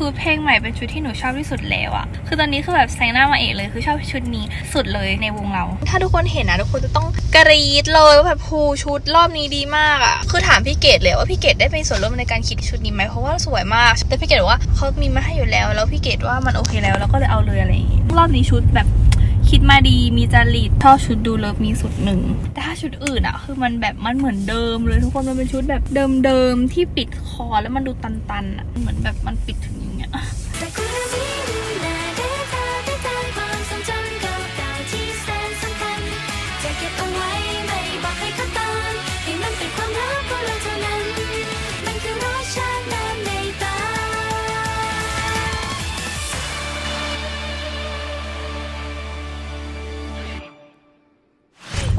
ชุดเพลงใหม่เป็นชุดที่หนูชอบที่สุดแล้วอะคือตอนนี้คือแบบแซงหน้ามาเอกเลยคือชอบชุดนี้สุดเลยในวงเรา ถ้าทุกคนเห็นนะทุกคนจะต้องกรี๊ดเลยว่าแบบภูชุดรอบนี้ดีมากอะคือถามพี่เกดเลยว่าพี่เกดได้เป็นส่วนร่วมในการคิดชุดนี้ไหมเพราะว่าสวยมาก แต่พี่เกดบอกว่าเขามีมาให้อยู่แล้ว แล้วพี่เกดว่ามันโอเคแล้วแล้วก็เลยเอาเลยอะไรอย่างงี้รอบนี้ชุดแบบคิดมาดีมีจริตชอบชุดดูเลิฟมีสุดหนึ่ง แต่ถ้าชุดอื่นอะคือมันแบบมันเหมือนเดิมเลยทุกคนมันเป็นชุดแบบเดิมๆที่ปิดคอแล้วมันดูตันๆอะเหมือนแบบมันปิดถึง ว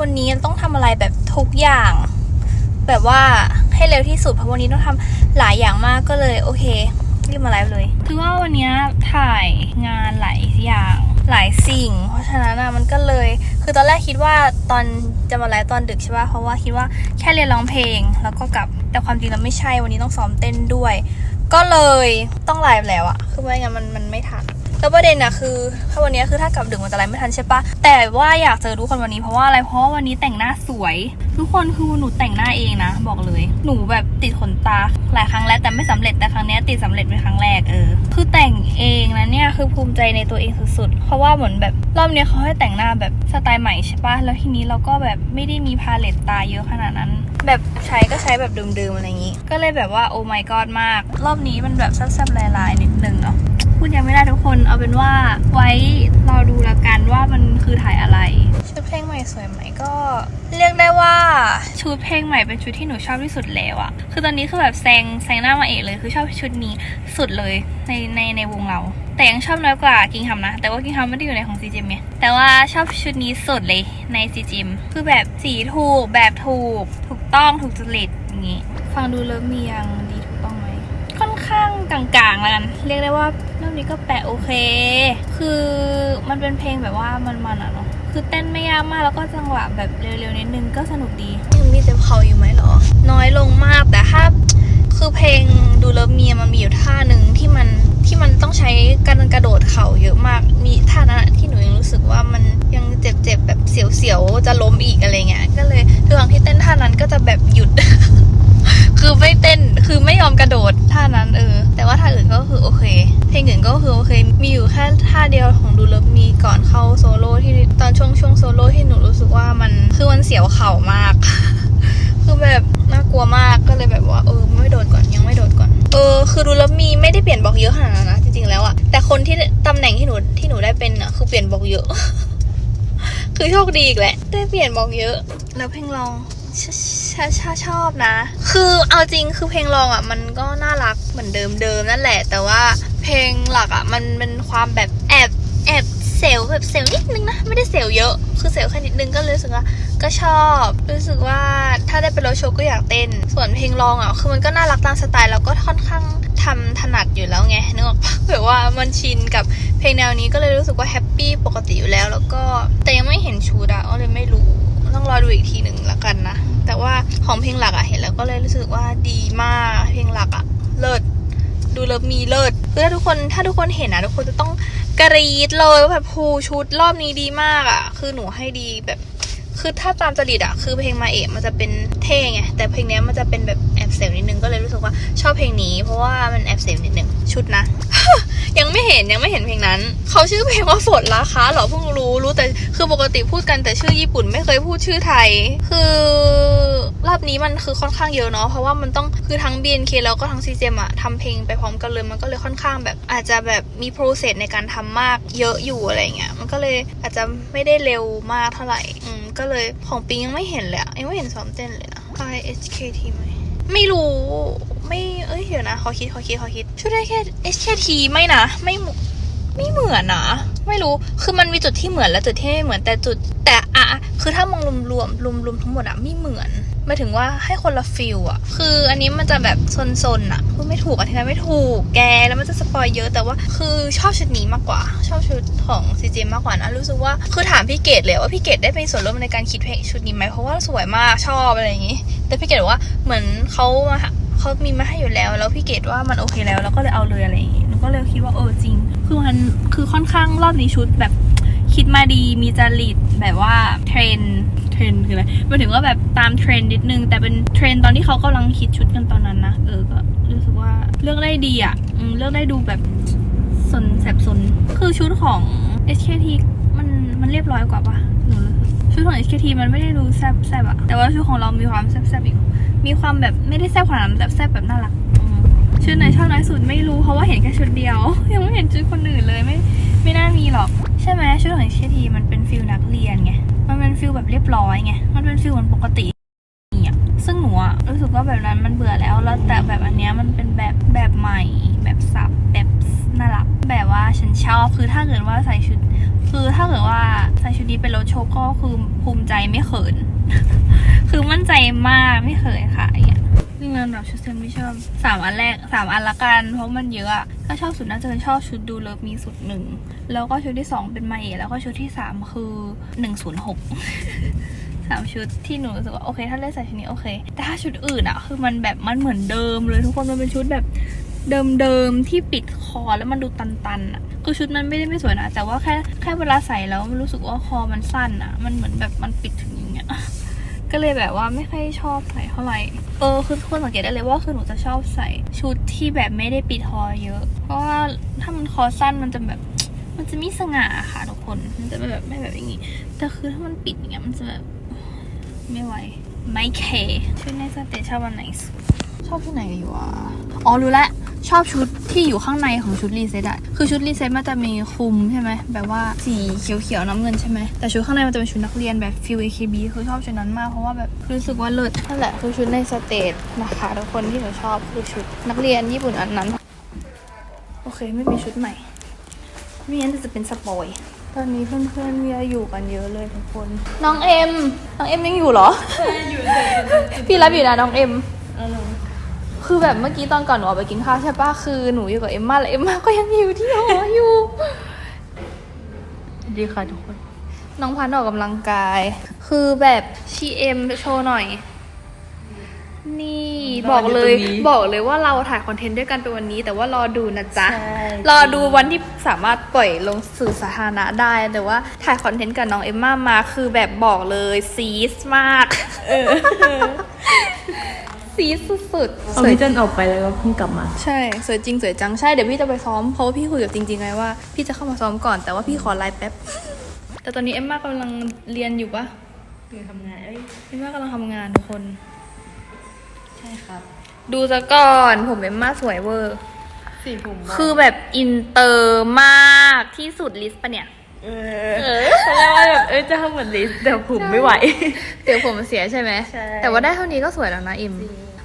ันนี้ต้องทำอะไรแบบทุกอย่าง แบบว่าให้เร็วที่สุดเพราะวันนี้ต้องทำหลายอย่างมากก็เลยโอเค รีบมาไลฟ์เลย คือว่าวันนี้ถ่ายงานหลายอย่างหลายสิ่ง เพราะฉะนั้นอะมันก็เลย คือตอนแรกคิดว่าตอนจะมาไลฟ์ตอนดึกใช่ป่ะเพราะว่าคิดว่าแค่เรียนร้องเพลงแล้วก็กลับแต่ความจริงแล้วไม่ใช่วันนี้ต้องซ้อมเต้นด้วย ก็เลยต้องไลฟ์แล้วอะคือไม่งั้นมันมันไม่ทัน แล้วประเด็นอะคือถ้าวันนี้คือถ้ากลับดึกมันจะไลฟ์ไม่ทันใช่ปะแต่ว่าอยากเจอทุกคนวันนี้เพราะว่าอะไรเพราะว่าวันนี้แต่งหน้าสวย ทุกคนคือหนูแต่งหน้าเองนะ บอกเลย หนูแบบติดขนตาหลายครั้งแล้วแต่ไม่สำเร็จแต่ครั้งนี้ติดสำเร็จเป็นครั้งแรกเออคือแต่งเองนะเนี่ยคือภูมิใจในตัวเองสุดๆเพราะว่าเหมือนแบบรอบนี้เขาให้แต่งหน้าแบบสไตล์ใหม่ใช่ปะแล้วทีนี้เราก็แบบไม่ได้มีพาเลตตาเยอะขนาดนั้น แบบใช้ก็ใช้แบบเดิมๆอะไรอย่างนี้ ก็เลยแบบว่าโอ้ my god มาก รอบนี้มันแบบแซ่บๆลายๆนิดนึงเนาะพูดยังไม่ได้ทุกคนเอาเป็นว่าไว้เราดูละกันว่ามันคือถ่ายอะไร ชุดเพลงใหม่สวยไหมก็ เรียกได้ว่าชุดเพลงใหม่เป็นชุดที่หนูชอบที่สุดแล้วอะคือตอนนี้คือแบบแซงแซงหน้ามาเอกเลยคือชอบชุดนี้สุดเลยในในในวงเรา แต่ยังชอบน้อยกว่ากิงฮัมนะ แต่ว่ากิงฮัมไม่ได้อยู่ในของซีจิมไงแต่ว่าชอบชุดนี้สุดเลยในซีจิมคือแบบสีถูกแบบถูก ถูกต้องถูกจริตอย่างงี้ ฟังดูเริ่มมียังดีถูกต้องไหมค่อนข้างกลางๆแล้วกันเรียกได้ว่า รอบนี้ก็แปะโอเค คือมันเป็นเพลงแบบว่ามันๆอะเนาะ คือเต้นไม่ยากมากแล้วก็จังหวะแบบเร็วๆนิดนึงก็สนุกดียังมีเจ็บเข่าอยู่ไหมหรอ น้อยลงมากแต่ถ้าคือเพลงดูเลิฟเมียมันมีอยู่ท่าหนึ่งที่มันที่มันต้องใช้การกระโดดเข่าเยอะมาก มีท่านั้นที่หนูยังรู้สึกว่ามันยังเจ็บๆแบบเสียวๆจะล้มอีกอะไรเงี้ย ก็เลยทุกครั้งที่เต้นท่านั้นก็จะแบบหยุด คือไม่เต้นคือไม่ยอมกระโดด ท่านั้นเออ แต่ว่าท่าอื่นก็คือโอเค เพลงอื่นก็คือโอเค มีอยู่แค่ท่าเดียวของดูเลิฟมีก่อนเข้าโซโล่ที่ตอนช่วงช่วงโซโล่ที่หนูรู้สึกว่ามันคือมันเสียวเข่ามาก คือแบบน่ากลัวมากก็เลยแบบว่าเออไม่โดดก่อนยังไม่โดดก่อน เออ คือดูแล้วมีไม่ได้เปลี่ยนบล็อกเยอะขนาดนั้นนะจริงๆแล้วอะแต่คนที่ตำแหน่งที่หนูที่หนูได้เป็นอะคือเปลี่ยนบล็อกเยอะ คือโชคดีอีกแหละได้เปลี่ยนบล็อกเยอะ แล้วเพลงลอง ชชชชอบนะ คือเอาจริงคือเพลงลองอะ มันก็น่ารักเหมือนเดิมเดิมนั่นแหละ แต่ว่าเพลงหลักอะ มันเป็นความแบบแอบแอบเซลแบบเซลนิดนึงนะ ไม่ได้เซลเยอะ คือเซลแค่นิดนึงก็รู้สึกว่าก็ชอบ รู้สึกว่าถ้าได้เป็นโรถโชว์ก็อยากเต้น ส่วนเพลงลองอะ คือมันก็น่ารักตามสไตล์แล้วก็ค่อนข้างทำถนัดอยู่แล้วไงนึกออกปะแบบว่ามันชินกับเพลงแนวนี้ก็เลยรู้สึกว่าแฮปปี้ปกติอยู่แล้ว แล้วก็แต่ยังไม่เห็นชุดอะก็เลยไม่รู้ ต้องรอดูอีกทีหนึ่งละกันนะ แต่ว่าของเพลงหลักอะเห็นแล้วก็เลยรู้สึกว่าดีมาก เพลงหลักอะเลิศดูแล้วมีเลิศคือถ้าทุกคนถ้าทุกคนเห็นนะทุกคนจะต้องกรี๊ดเลยว่าแบบภูชุดรอบนี้ดีมากอะคือหนูให้ดีแบบ คือถ้าตามจริตอะคือเพลงมาเอะมันจะเป็นเท่ไงแต่เพลงเนี้ยมันจะเป็นแบบแอบเซลนิดนึงก็เลยรู้สึกว่าชอบเพลงนี้ เพราะว่ามันแอบเซลนิดนึง ชุดนะ ยังไม่เห็นยังไม่เห็นเพลงนั้น เขาชื่อเพลงว่าฝนราคาเหรอเพิ่งรู้รู้แต่คือปกติพูดกันแต่ชื่อญี่ปุ่นไม่เคยพูดชื่อไทย คือรอบนี้มันคือค่อนข้างเยอะเนาะเพราะว่ามันต้องคือทั้ง BNK แล้วก็ทั้ง CJM อะทำเพลงไปพร้อมกันเลยมันก็เลยค่อนข้างแบบอาจจะแบบมี process ในการทำมากเยอะอยู่อะไรเงี้ยมันก็เลยอาจจะไม่ได้เร็วมากเท่าไหร่อืมก็เลยของปิงยังไม่เห็นเลยยังไม่เห็นซ้อมเต้นเลยนะ IHKT ไหม ไม่รู้ ไม่เอ้ยเดี๋ยวนะขอคิดขอคิดขอคิดชุดได้แค่ HKT ไม่นะ ไม่เหมือนไม่เหมือนนะ ไม่รู้ คือมันมีจุดที่เหมือนและจุดที่ไม่เหมือนแต่จุด แต่อะคือถ้ามองรวมรวมรวมรวมๆทั้งหมดอะไม่เหมือนมาถึงว่าให้คนละฟิลอะคืออันนี้มันจะแบบซนๆอะพูดไม่ถูกอธิบายไม่ถูกแกแล้วมันจะสปอยเยอะแต่ว่าคือชอบชุดนี้มากกว่า ชอบชุดของซีเจมากกว่านะรู้สึกว่าคือถามพี่เกดเลยว่าพี่เกดได้เป็นส่วนร่วมในการคิดเพลงชุดนี้ไหมเพราะว่าสวยมากชอบอะไรอย่างงี้ แต่พี่เกดว่าเหมือนเขามาเขามีมาให้อยู่แล้ว แล้วพี่เกดว่ามันโอเคแล้วแล้วก็เลยเอาเลยอะไรอย่างงี้ ก็เลยคิดว่าเออจริง คือมันคือค่อนข้างรอบนี้ชุดแบบคิดมาดีมีจริตแบบว่าเทรนเทรนคืออะไรมาถึงว่าแบบตามเทรนนิดนึง แต่เป็นเทรนตอนที่เขากำลังคิดชุดกันตอนนั้นนะเออก็รู้สึกว่าเลือกได้ดีอะเลือกได้ดูแบบสนแสบสนคือชุดของ HKT มันมันเรียบร้อยกว่าปะหนูรู้สึกชุดของ HKT มันไม่ได้ดูแซบแซบอะแต่ว่าชุดของเรามีความแซบแซบอีกมีความแบบไม่ได้แซบขนาดนั้นแต่แซบแบบน่ารัก ชุดไหนชอบน้อยสุดไม่รู้เพราะว่าเห็นแค่ชุดเดียว ยังไม่เห็นชุดคนอื่นเลยไม่ไม่น่ามีหรอก ใช่ไหมชุดของ HKT มันเป็นฟิลนักเรียนไงมันเป็นฟิลแบบเรียบร้อยไงมันเป็นฟิลเหมือนปกติอะซึ่งหนูอะรู้สึกว่าแบบนั้นมันเบื่อแล้วแล้วแต่แบบอันเนี้ยมันเป็นแบบแบบใหม่ แบบสับแบบน่ารักแบบว่าฉันชอบคือถ้าเกิดว่าใส่ชุด คือถ้าเกิดว่าใส่ชุดนี้เป็นรถโชว์ก็คือภูมิใจไม่เขิน คือมั่นใจมากไม่เขินค่ะอย่างเงี้ยซึ่งลำดับชุดเซม ชอบสามอันแรกสามอันละกัน เพราะมันเยอะ ถ้าชอบสุดน่าจะเป็นชอบชุดดูเลิฟมีสุดหนึ่ง แล้วก็ชุดที่สองเป็นมาเอะแล้วก็ชุดที่สามคือหนึ่งศูนย์หกสามชุดที่หนูรู้สึกว่าโอเค ถ้าเลือกใส่ชุดนี้โอเค แต่ถ้าชุดอื่นอะคือมันแบบมันเหมือนเดิมเลยทุกคนมันเป็นชุดแบบเดิมๆที่ปิดคอแล้วมันดูตันๆอะคือชุดมันไม่ได้ไม่สวยนะแต่ว่าแค่แค่เวลาใส่แล้วมันรู้สึกว่าคอมันสั้นอะมันเหมือนแบบมันปิดถึงอย่างเงี้ย ก็เลยแบบว่าไม่ค่อยชอบใส่เท่าไหร่ เออคือทุกคนสังเกตได้เลยว่าคือหนูจะชอบใส่ชุดที่แบบไม่ได้ปิดคอเยอะ เพราะว่าถ้ามันคอสั้นมันจะแบบมันจะมีสง่าค่ะทุกคน มันจะไม่แบบไม่แบบอย่างงี้ แต่คือถ้ามันปิดอย่างเงี้ยมันจะแบบไม่ไหว ไม่เคชุดในสเตจชอบอันไหนสุดชอบที่ไหนอยู่อะ อ๋อรู้แล้ว ชอบชุดที่อยู่ข้างในของชุดรีเซ็ตอะคือชุดรีเซ็ตมันจะมีคลุมใช่ไหมแบบว่าสีเขียวๆน้ำเงินใช่ไหมแต่ชุดข้างในมันจะเป็นชุดนักเรียนแบบฟิล AKB คือชอบชุดนั้นมากเพราะว่าแบบรู้สึกว่าเลิศนั่นแหละคือชุดในสเตจนะคะทุกคนที่หนูชอบคือชุดนักเรียนญี่ปุ่นอันนั้น โอเคไม่มีชุดใหม่ไม่งั้นจะเป็นสปอยตอนนี้เพื่อนๆเวียอยู่กันเยอะเลยทุกคน น้องเอ็ม น้องเอ็มยังอยู่เหรอใช่อยู่พี่รับอยู่นะน้องเอ็ม คือแบบเมื่อกี้ตอนก่อนหนูออกไปกินข้าวใช่ปะคือหนูอยู่กับเอ็มมาแล้วเอ็มมาก็ยังอยู่ที่หออยู่ดีค่ะทุกคน น้องพันธุ์ออกกำลังกาย คือแบบชีเอ็มโชว์หน่อย นี่บอกเลย บอกเลยว่าเราถ่ายคอนเทนต์ด้วยกันเป็นวันนี้ แต่ว่ารอดูนะจ๊ะ ใช่ รอดูวันที่สามารถปล่อยลงสื่อสาธารณะได้ แต่ว่าถ่ายคอนเทนต์กับน้องเอมม่ามาคือแบบบอกเลยซีสมาก ซีสสุดๆเอาสวยพี่เจนออกไปแล้วก็เพิ่งกลับมา ใช่สวยจริงสวยจังใช่เดี๋ยวพี่จะไปซ้อมเพราะว่าพี่คุยกับจริงๆไงว่าพี่จะเข้ามาซ้อมก่อนแต่ว่าพี่ขอไลน์แป๊บ แต่ตอนนี้เอมม่ากำลังเรียนอยู่ปะคือทำงานเอ้ยเอมม่ากำลังทำงานทุกคน ใช่ครับ ดูซะก่อนผมเอมม่าสวยเวอร์สีผมคือแบบอินเตอร์มากที่สุดลิสต์ปะเนี่ยเออตอนแรกว่าแบบเอ้ยจะทำเหมือนลิสแต่ผมไม่ไหว เดี๋ยวผมเสียใช่ไหมใช่แต่ว่าได้เท่านี้ก็สวยแล้วนะเอ็ม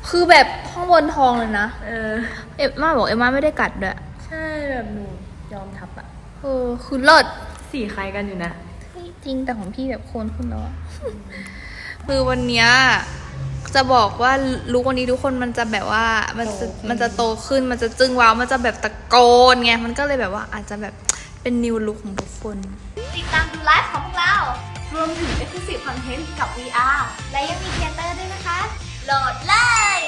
คือแบบข้างบนทองเลยนะ เออ เอ็มม่าบอกเอ็มม่าไม่ได้กัดด้วยใช่แบบหนูยอมทับอะเออคือเลิศสีคล้ายกันอยู่นะ จริงแต่ของพี่แบบโคนขึ้นแล้วอะคือวันเนี้ยจะบอกว่าลุกวันนี้ทุกคนมันจะแบบว่ามันจะโตขึ้นมันจะโตขึ้นมันจะจึ้งว้าวมันจะแบบตะโกนไงมันก็เลยแบบว่าอาจจะแบบเป็นนิวลุคของทุกคน ติดตามดูไลฟ์ของพวกเรา รวมถึง Exclusive Content กับ VR และยังมีเทเตอร์ด้วยนะคะ โหลดเลย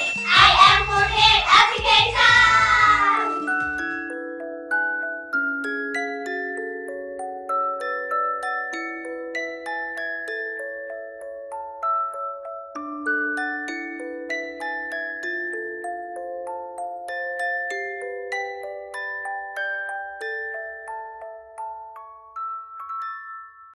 I am 4 Application